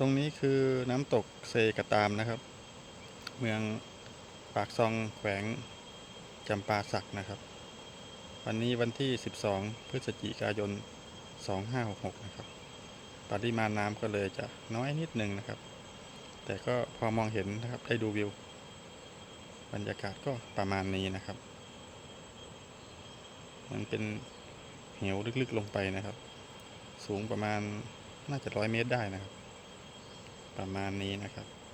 ตรงนี้คือน้ำตกเซกตามนะครับ เมืองปากซองแขวงจำปาสักนะครับ วันนี้วันที่ 12 พฤศจิกายน 2566 นะครับ ปริมาณน้ำก็เลยจะน้อยนิดหนึ่งนะครับ แต่ก็พอมองเห็นนะครับได้ดูวิว บรรยากาศก็ประมาณนี้นะครับ มันเป็นเหวลึกๆลงไปนะครับ สูงประมาณน่าจะร้อยเมตรได้นะครับ ประมาณนี้นะครับ